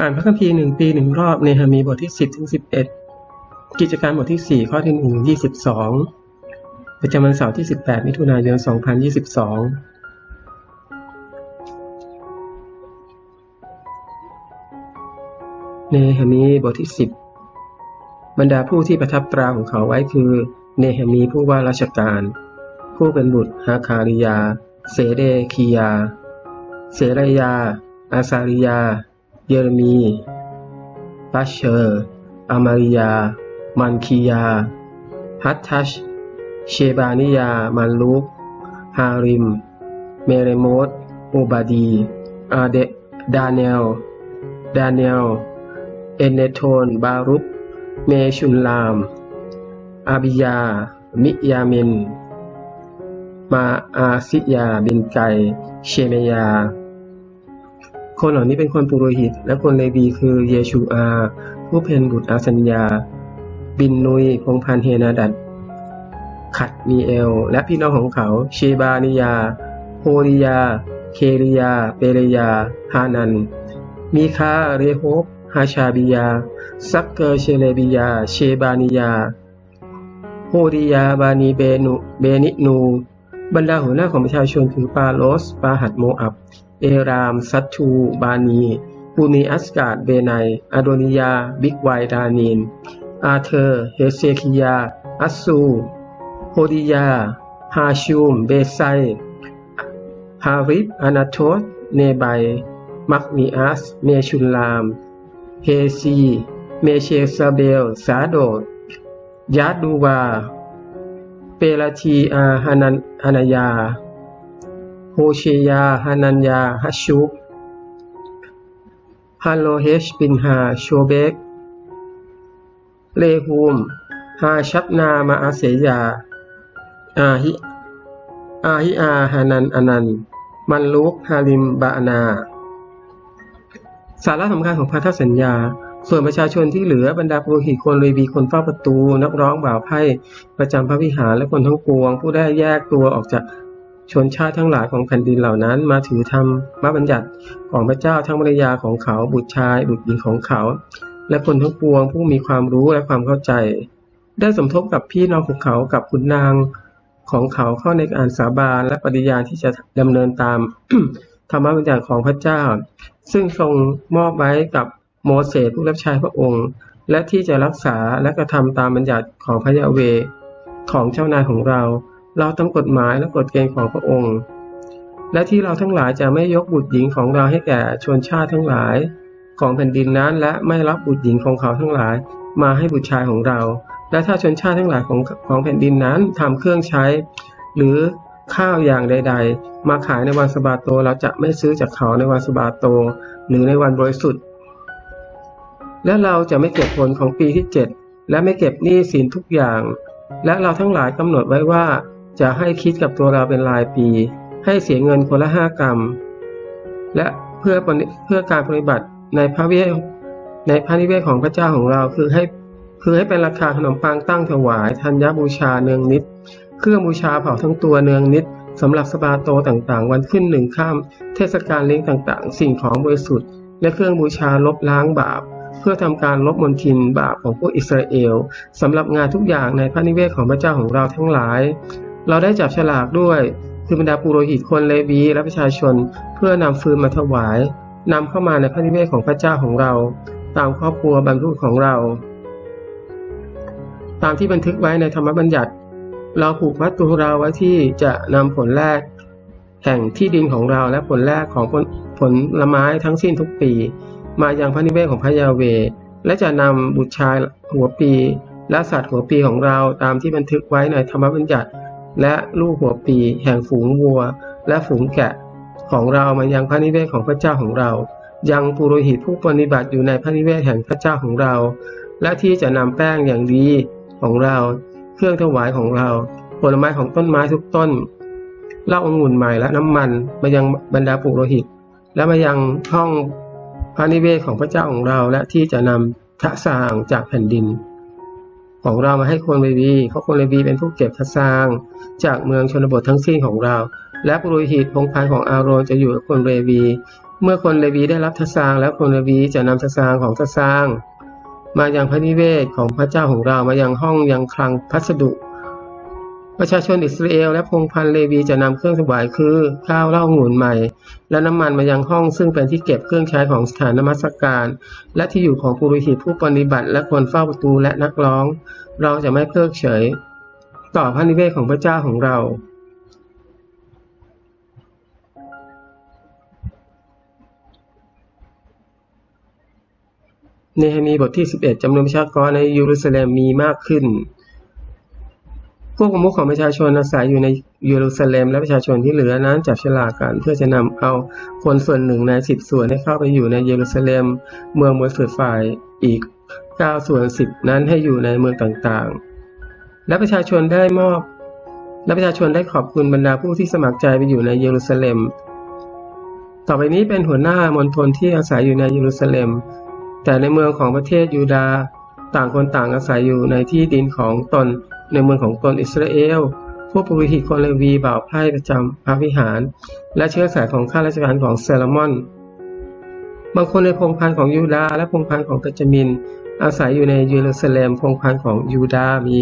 อ่านพระคัมภีร์หนึ่งปีหนึ่งรอบในฮามีบทที่10ถึง11กิจการบทที่4ข้อที่1 22ประจำวันเสาร์ที่18มิถุนายน2022เนหมีบทที่10บบรรดาผู้ที่ประทับตราของเขาไว้คือ เนหมีผู้ว่าราชการ ผู้เป็นบุตรฮาคาริยา เสเดคียา เสรยา อาซาริยา เยเรมีปัชเชอร์ อามาริยา มันคียา ฮัตทัช เชบานิยา มันลุก ฮาริม เมเรโมตโอบาดีอาเดดาเนล ดาเนล เอเนโทน บารุกเมชุนลาม อาบิยา มิยามิน มาอาซิยา บินไก เชเมยา คนเหล่านี้เป็นคนปุโรหิต และคนเลวีคือเยชูอา ผู้เป็นบุตรอาสัญญา บินนุย พงพันเฮนาดัดขัดมีเอล และพี่น้องของเขาเชบานิยาโฮริยา เคริยา เปเรยา ฮานัน มีคาเรโฮบฮาชาบิยา ซักเกอร์เชเลบิยา เชบานิยาโฮริยา บานีเบนุ เบนินู บรรดาหัวหน้าของประชาชนคือปาโลส ปาหัดโมอับ เอราม ซัตทู บานีปูนีอัสกาดเบไนอโดนิยา บิกไวดานีน อาเธอร์ เฮเซคิยา อัสซู โฮดิยา ฮาชูม เบไซ ฮาริบอานาโทสเนไบ มักมีอัส เมชุนลาม เฮซี เมเชซาเบล สาโดดยาดูวา เปลาทีอาฮานันฮานายา โฮเชยาฮานัญญา ฮัชชุกฮัลโลเฮชบินฮา โชเบก เลฮูม ฮาชับนา มาอาเสยา อาฮิ อาฮิอา ฮานันอนัน มันลุกฮาริม บานา สาระสำคัญของพันธสัญญา ส่วนประชาชนที่เหลือบรรดาปุโรหิตคนเลวีคนเฝ้าประตู นักร้องบ่าวไพ่ประจำพระวิหารและคนทั้งปวง ผู้ได้แยกตัวออกจาก ชนชาติทั้งหลายของแผ่นดินเหล่านั้นมาถือธรรมบัญญัติของพระเจ้าทั้งภรรยาของเขาบุตรชาย บุตรหญิงของเขา และคนทั้งปวงผู้มีความรู้และความเข้าใจ ได้สมทบกับพี่น้องของเขากับขุนนางของเขาเข้าในการสาบานและปฏิญาณที่จะดำเนินตามธรรมบัญญัติของพระเจ้า ซึ่งทรงมอบไว้กับโมเสสผู้รับใช้พระองค์ และที่จะรักษาและกระทำตามบัญญัติของพระยาเวของเจ้านายของเรา เราต้องกฎหมายและกฎเกณฑ์ของพระองค์ และที่เราทั้งหลายจะไม่ยกบุตรหญิงของเราให้แก่ชนชาติทั้งหลายของแผ่นดินนั้น และไม่รับบุตรหญิงของเขาทั้งหลาย มาให้บุตรชายของเรา และถ้าชนชาติทั้งหลายของของแผ่นดินนั้นทำเครื่องใช้ หรือข้าวอย่างใด ๆ มาขายในวันสบาโตเราจะไม่ซื้อจากเขาในวันสบาโต หรือในวันบริสุทธิ์ และเราจะไม่เก็บผลของปีที่ 7 และไม่เก็บหนี้สินทุกอย่าง และเราทั้งหลายกำหนดไว้ว่า จะให้คิดกับตัวเราเป็นรายปี ให้เสียเงินคนละห้ากรรมและเพื่อเพื่อการปฏิบัติในพระวิเวกในพระนิเวศของพระเจ้าของเราคือให้คือให้เป็นราคาขนมปังตั้งถวายธัญญบูชาเนืองนิด เครื่องบูชาเผาทั้งตัวเนืองนิดสำหรับสบาโตต่างๆ วันขึ้นหนึ่งข้ามเทศกาลเลี้ยงต่างๆ สิ่งของบริสุทธิ์ และเครื่องบูชาลบล้างบาป เพื่อทำการลบมลทินบาปของพวกอิสราเอลสำหรับงานทุกอย่างในพระนิเวศของพระเจ้าของเราทั้งหลาย เราได้จับฉลากด้วย คือบรรดาปุโรหิตคนเลวีและประชาชน เพื่อนำฟืนมาถวายนำเข้ามาในพระนิเวศของพระเจ้าของเรา ตามครอบครัวบรรพุของเรา ตามที่บันทึกไว้ในธรรมบัญญัติ เราผูกมัดตัวเราไว้ที่จะนำผลแรกแห่งที่ดินของเราและผลแรกของผลผลละไม้ทั้งสิ้นทุกปี มายังพระนิเวศของพระยาเว และจะนำบุตรชายหัวปี และสัตว์หัวปีของเราตามที่บันทึกไว้ในธรรมบัญญัติ และลูกหัวปีแห่งฝูงวัว และฝูงแกะ ของเรามายังพระนิเวศของพระเจ้าของเรา ยังปุโรหิตผู้ปฏิบัติอยู่ในพระนิเวศแห่งพระเจ้าของเรา และที่จะนำแป้งอย่างดีของเรา เครื่องถวายของเรา ผลไม้ของต้นไม้ทุกต้นเล้าองุ่นใหม่และน้ำมันมายังบรรดาปุโรหิต และมายังห้องพระนิเวศของพระเจ้าของเรา และที่จะนำทะสางจากแผ่นดิน ของเรามาให้คนเลวีเพราะคนเลวีเป็นผู้เก็บทะสางจากเมืองชนบททั้งสิ้นของเรา และปุโรหิตพงพันของอาโรนจะอยู่กับคนเลวี เมื่อคนเลวีได้รับทศางแล้วคนเลวีจะนำทศางของทศางมายังพระนิเวศของพระเจ้าของเรามายังห้องยังคลังพัสดุ ประชาชนอิสราเอลและพงพันเลวีจะนำเครื่องถวายคือข้าวเหล้าหงุ่นใหม่ และน้ำมันมายังห้องซึ่งเป็นที่เก็บเครื่องใช้ของสถานนมัสการ และที่อยู่ของปุโรหิตผู้ปฏิบัติและคนเฝ้าประตูและนักร้อง เราจะไม่เพิกเฉย ต่อพระนิเวศของพระเจ้าของเราเนหะมีบทที่ 11จำนวนประชากรในเยรูซาเล็มมีมากขึ้น พวกประมุขของประชาชนอาศัยอยู่ในเยรูซาเล็มและประชาชนที่เหลือนั้นจับฉลากกัน เพื่อจะนำเอาคนส่วนหนึ่งในสิบส่วนให้เข้าไปอยู่ในเยรูซาเล็ม เมืองบริสุทธิ์ฝ่ายอีกเก้าส่วนสิบนั้นให้อยู่ในเมืองต่างๆ และประชาชนได้มอบ และประชาชนได้ขอบคุณบรรดาผู้ที่สมัครใจไปอยู่ในเยรูซาเล็ม ต่อไปนี้เป็นหัวหน้ามณฑลที่อาศัยอยู่ในเยรูซาเล็ม แต่ในเมืองของประเทศยูดาห์ต่างคนต่างอาศัยอยู่ในที่ดินของตน ในเมืองของตนอิสราเอล พวกปุโรหิตคนเลวีบ่าวไพร่ประจำพระวิหาร และเชื้อสายของข้าราชการของเซลมอน บางคนในพงพันธ์ของยูดาห์และพงพันธ์ของเบนจมิน อาศัยอยู่ในเยรูซาเล็มพงพันธ์ของยูดาห์มี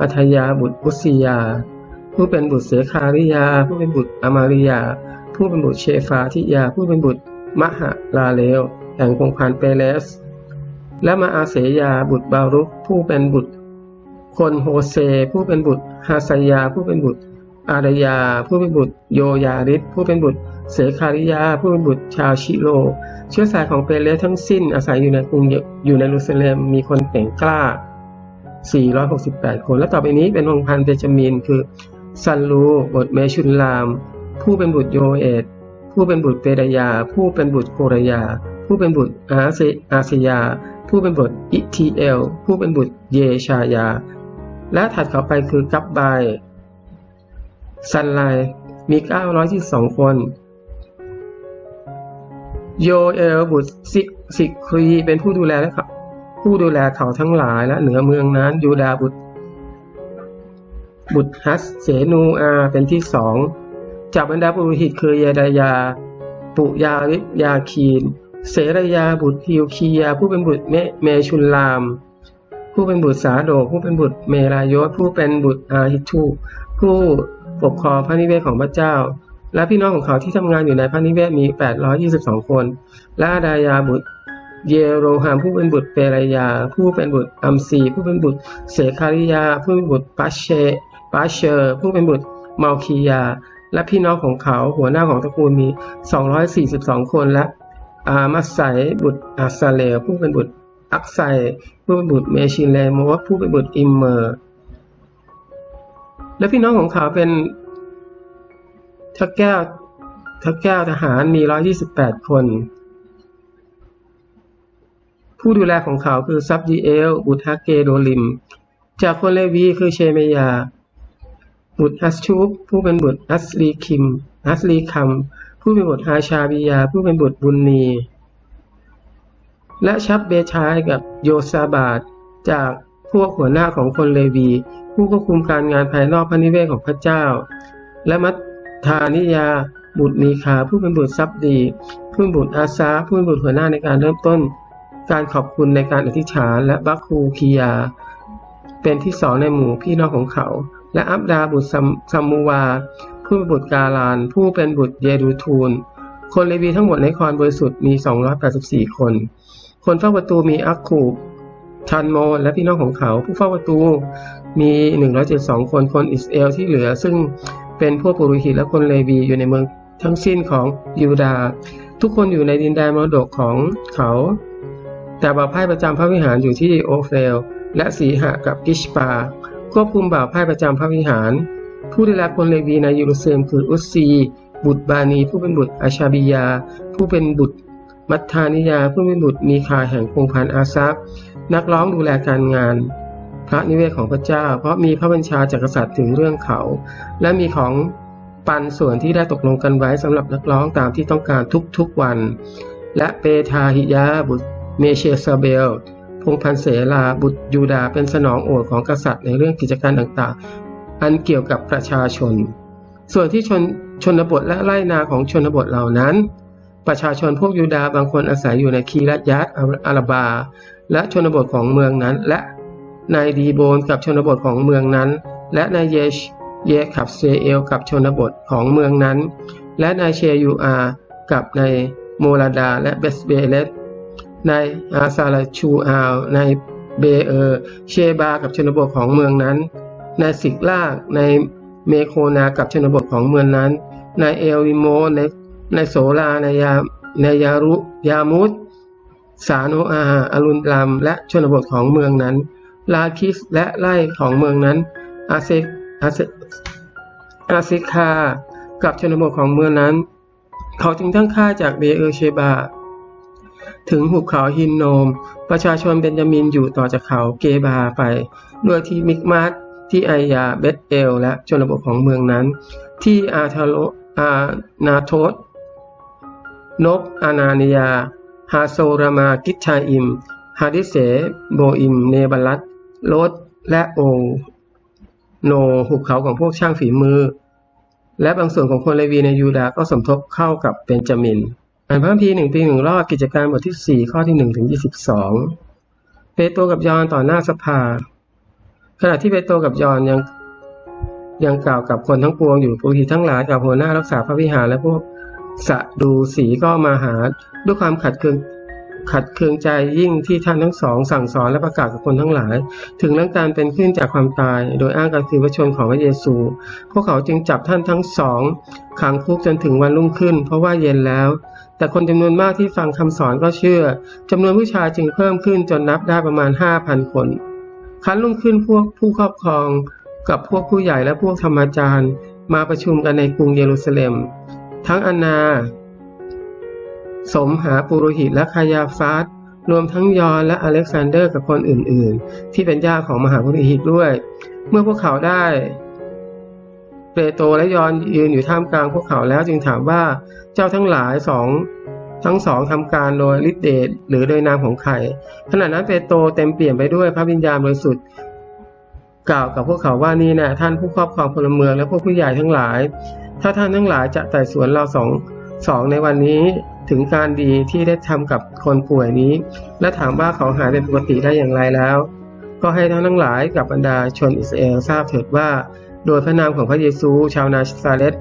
อัธยาบุตรอุสยา ผู้เป็นบุตรเสคาริยา ผู้เป็นบุตรอามาริยา ผู้เป็นบุตรเชฟาทิยา ผู้เป็นบุตรมหาลาเลวแห่งพงพันธ์เปเลสและมาอาเสยาบุตรบารุกผู้เป็นบุตร คนโฮเซ ผู้เป็นบุตรฮาซายา ผู้เป็นบุตร อารยา ผู้เป็นบุตร โยยาริสผู้เป็นบุตร เสคาริยา ผู้เป็นบุตรชาวชิโล เชื้อสายของเปเลสทั้งสิ้นอาศัยอยู่ในกรุงอยู่ในรูซาเลมมีคนเก่งกล้า 468 คน และต่อไปนี้เป็นวงพันเบนจามินคือซันลูบทเมชุนลาม ผู้เป็นบุตรโยเอตผู้เป็นบุตรเปรยา ผู้เป็นบุตรโครยา ผู้เป็นบุตรอาเซอาเซยา ผู้เป็นบุตรอิทีเอล ผู้เป็นบุตรเยชายา และถัดเข้าไปคือกับบายซันไลมี922คนโยเอลบุตรซิซิครีเป็นผู้ดูแลและผู้ดูแลเขาทั้งหลายและเหนือเมืองนั้นยูดาบุตร บุตรฮัสเสนูอาเป็นที่สองจากบรรดาปุโรหิตคือเยดายา ปุยาริยาคีน เสรยาบุตรฮิวคียา ผู้เป็นบุตรเมเมชุนลาม ผู้เป็นบุตรสาโดผู้เป็นบุตรเมรายศผู้เป็นบุตรอาฮิทูผู้ปกครองพระนิเวศของพระเจ้า และพี่น้องของเขาที่ทำงานอยู่ในพระนิเวศมี 822 คน และอาดายาบุตรเยโรฮามผู้เป็นบุตรเปรยา ผู้เป็นบุตรอัมซี ผู้เป็นบุตรเสคาริยา ผู้เป็นบุตรปัชเชปัชเชอร์ ผู้เป็นบุตรมาคียา และพี่น้องของเขาหัวหน้าของตระกูลมี 242 คนและอามัสไซบุตรอาซาเลผู้เป็นบุตร อักไซผู้เป็นบุตรเมชินเลโมผู้เป็นบุตรอิมเมอร์ และพี่น้องของเขาเป็นทักแก้วทักแก้วทหารมี 128 คน ผู้ดูแลของเขาคือซับดีเอล บุตรฮักเกโดลิม จากคนเลวีคือเชเมยา บุตรฮัสชูบผู้เป็นบุตรอัสลีคิม อัสลีคัม ผู้เป็นบุตรฮาชาบิยา ผู้เป็นบุตรบุญนี และชับเบชายกับโยซาบาดจากพวกหัวหน้าของคนเลวี ผู้ควบคุมการงานภายนอกพระนิเวศของพระเจ้า และมัตทานิยาบุตรมีคาผู้เป็นบุตรซับดีผู้เป็นบุตรอาซาผู้เป็นบุตรหัวหน้าในการเริ่มต้น การขอบคุณในการอธิษฐาน และบัคคูคียา เป็นที่สองในหมู่พี่น้องของเขา และอับดาบุตรซัมมูวา ผู้เป็นบุตรกาลาน ผู้เป็นบุตรเยดูทูล คนเลวีทั้งหมดในคอนบริสุทธิ์มี 284 คน คนเฝ้าประตูมีอักคูชันโมและพี่น้องของเขา ผู้เฝ้าประตูมี 172 คนคนอิสเอลที่เหลือ ซึ่งเป็นพวกปุโรหิตและคนเลวีอยู่ในเมืองทั้งสิ้นของยูดาห์ทุกคนอยู่ในดินแดนมรดกของเขา แต่บ่าวไพ่ประจำพระวิหารอยู่ที่โอเฟล และสีหะกับกิชปา ควบคุมบ่าวไพ่ประจำพระวิหาร ผู้ไดูแลคนเลวีในเยรูซาเล็มคืออุสซี บุตรบานี ผู้เป็นบุตรอาชาบิยา ผู้เป็นบุตร มัทธานิยาผู้เป็นบุตรมีคาแห่งพงพันอาซับนักร้องดูแลการงาน พระนิเวศของพระเจ้า เพราะมีพระบัญชาจากกษัตริย์ถึงเรื่องเขา และมีของปันส่วนที่ได้ตกลงกันไว้สำหรับนักร้องตามที่ต้องการทุกๆวัน และเปทาหิยาบุตรเมเชซาเบล พงพันเสลาบุตรยูดาเป็นสนองโอษของกษัตริย์ในเรื่องกิจการต่างๆ อันเกี่ยวกับประชาชน ส่วนที่ชนชนบทและไร่นาของชนบทเหล่านั้น ประชาชนพวกยูดาห์บางคนอาศัยอยู่ในคีรัตยัตอาราบา และชนบทของเมืองนั้น และในดีโบนกับชนบทของเมืองนั้น และในเยชเยขับเซเอลกับชนบทของเมืองนั้น และในเชยูอากับในโมลาดาและเบสเบเลตในอาซาลชูอาลในเบเออเชบากับชนบทของเมืองนั้น ในสิกลากในเมโคนากับชนบทของเมืองนั้น ในเอลวิโมใน ในโสลาในยาในยารุยามุตสาโนอาอารุณลามและชนบทของเมืองนั้น ลาคิสและไร่ของเมืองนั้นอาเซอาเซอาเซคากับชนบทของเมืองนั้น เขาจึงตั้งค่าจากเบเออเชบา ถึงหุบเขาฮินโนม ประชาชนเบนจามินอยู่ต่อจากเขาเกบาไป ด้วยที่มิกมาสที่ไอยาเบตเอล และชนบทของเมืองนั้น ที่อาทาโลอานาโทส นบอานานิยา ฮาโซรามากิชาอิม ฮาดิเส โบอิม เนบัลัตโลดและโอโนหุบเขาของพวกช่างฝีมือ และบางส่วนของคนเลวีในยูดาห์ก็สมทบเข้ากับเบนจามินอ่านพระคัมภีร์หนึ่งปีหนึ่งรอบกิจการบทที่4ข้อที่1ถึง22เปโตรกับยอนต่อหน้าสภา ขณะที่เปโตรกับยอนยังยังกล่าวกับคนทั้งปวงอยู่ปุถุทั้งหลายกับหัวหน้ารักษาพระวิหารและพวก สะดูสีก็มาหาด้วยความขัดเคืองขัดเคืองใจยิ่งที่ท่านทั้งสองสั่งสอนและประกาศกับคนทั้งหลาย ถึงเรื่องการเป็นขึ้นจากความตาย โดยอ้างการคือพระชนของพระเยซู พวกเขาจึงจับท่านทั้งสองขังคุกจนถึงวันรุ่งขึ้น เพราะว่าเย็นแล้ว แต่คนจำนวนมากที่ฟังคำสอนก็เชื่อจำนวนผู้ชายจึงเพิ่มขึ้นจนนับได้ประมาณ5,000คนคันรุ่งขึ้นพวกผู้ครอบครอง กับพวกผู้ใหญ่และพวกธรรมจารย์ มาประชุมกันในกรุงเยรูซาเล็ม ทั้งอนา สมหาปุโรหิตและคายาฟาสรวมทั้งยอนและอเล็กซานเดอร์กับคนอื่นๆ ที่เป็นญาติของมหาปุโรหิตด้วย เมื่อพวกเขาได้เปโตรและยอนยืนอยู่ท่ามกลางพวกเขาแล้วจึงถามว่าเจ้าทั้งหลายสองทั้งสองทำการโดยฤทธิเดชหรือโดยนามของใครขณะนั้นเปโตรเต็มเปี่ยมไปด้วยพระวิญญาณบริสุทธิ์ กล่าวกับพวกเขาว่านี่นะท่านผู้ครอบครองพลเมืองและพวกผู้ใหญ่ทั้งหลาย ถ้าท่านทั้งหลายจะไต่สวนเราสองสองในวันนี้ถึงการดีที่ได้ทำกับคนป่วยนี้ และถามว่าเขาหายเป็นปกติได้อย่างไรแล้ว ก็ให้ท่านทั้งหลายกับบรรดาชนอิสราเอลทราบเถิดว่า โดยพระนามของพระเยซู ชาวนาซาเลต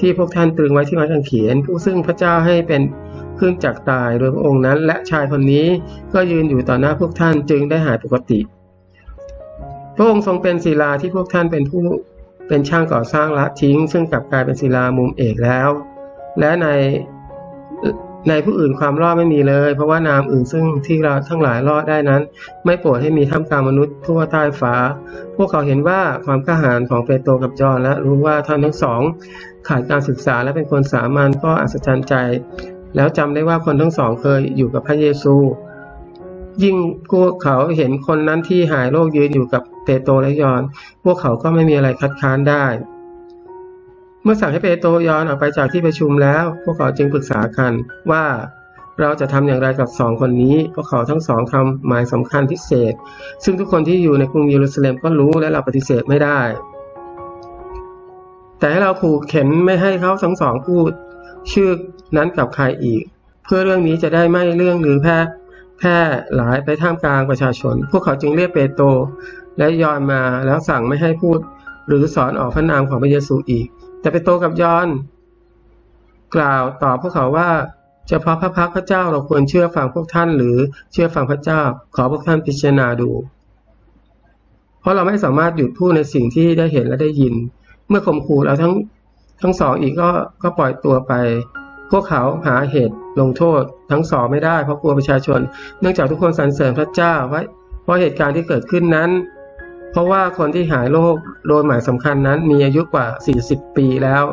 ที่พวกท่านตรึงไว้ที่ไม้กางเขนผู้ซึ่งพระเจ้าให้เป็นขึ้นจากตายโดยพระองค์นั้น และชายคนนี้ก็ยืนอยู่ต่อหน้าพวกท่านจึงได้หายปกติ ระองค์ทรงเป็นศิลาที่พวกท่านเป็นผู้เป็นช่างก่อสร้างละทิ้ง ซึ่งกลับกลายเป็นศิลามุมเอกแล้ว และในในผู้อื่นความรอดไม่มีเลย เพราะว่านามอื่นซึ่งที่เราทั้งหลายรอดได้นั้น ไม่โปรดให้มีท่ามกลางมนุษย์ทั่วใต้ฟ้า พวกเขาเห็นว่าความกล้าหาญของเปโตรกับจอห์นและรู้ว่าท่านทั้งสอง ขาดการศึกษาและเป็นคนสามัญก็อัศจรรย์ใจ แล้วจำได้ว่าคนทั้งสองเคยอยู่กับพระเยซู ยิ่งพวกเขาเห็นคนนั้นที่หายโรคยืนอยู่กับ ปโตรและยอน พวกเขาก็ไม่มีอะไรคัดค้านได้ เมื่อสั่งให้เปโตรยอนออกไปจากที่ประชุมแล้ว พวกเขาจึงปรึกษากันว่าเราจะทำอย่างไรกับสองคนนี้พวกเขาทั้งสองทำหมายสำคัญพิเศษ ซึ่งทุกคนที่อยู่ในกรุงเยรูซาเล็มก็รู้และเราปฏิเสธไม่ได้ แต่ให้เราผูกเข็นไม่ให้เขาทั้งสองพูดชื่อนั้นกับใครอีก เพื่อเรื่องนี้จะได้ไม่เรื่องหรือแพร่แพร่หลายไปท่ามกลางประชาชน พวกเขาจึงเรียกเปโตร และยอนมาแล้วสั่งไม่ให้พูด หรือสอนออกพระนามของพระเยซูอีก แต่เปโตรกับยอน กล่าวตอบพวกเขาว่าเฉพาะพระพักพระเจ้าเราควรเชื่อฟังพวกท่าน หรือเชื่อฟังพระเจ้า ขอพวกท่านพิจารณาดู เพราะเราไม่สามารถหยุดพูดในสิ่งที่ได้เห็นและได้ยิน เมื่อข่มขู่เราทั้งทั้งสองอีกก็ก็ปล่อยตัวไป พวกเขาหาเหตุลงโทษทั้งสองไม่ได้เพราะกลัวประชาชน เนื่องจากทุกคนสรรเสริญพระเจ้าไว้เพราะเหตุการณ์ที่เกิดขึ้นนั้น เพราะว่าคนที่หายโรคโดยหมายสำคัญนั้นมีอายุกว่า 40 ปีแล้ว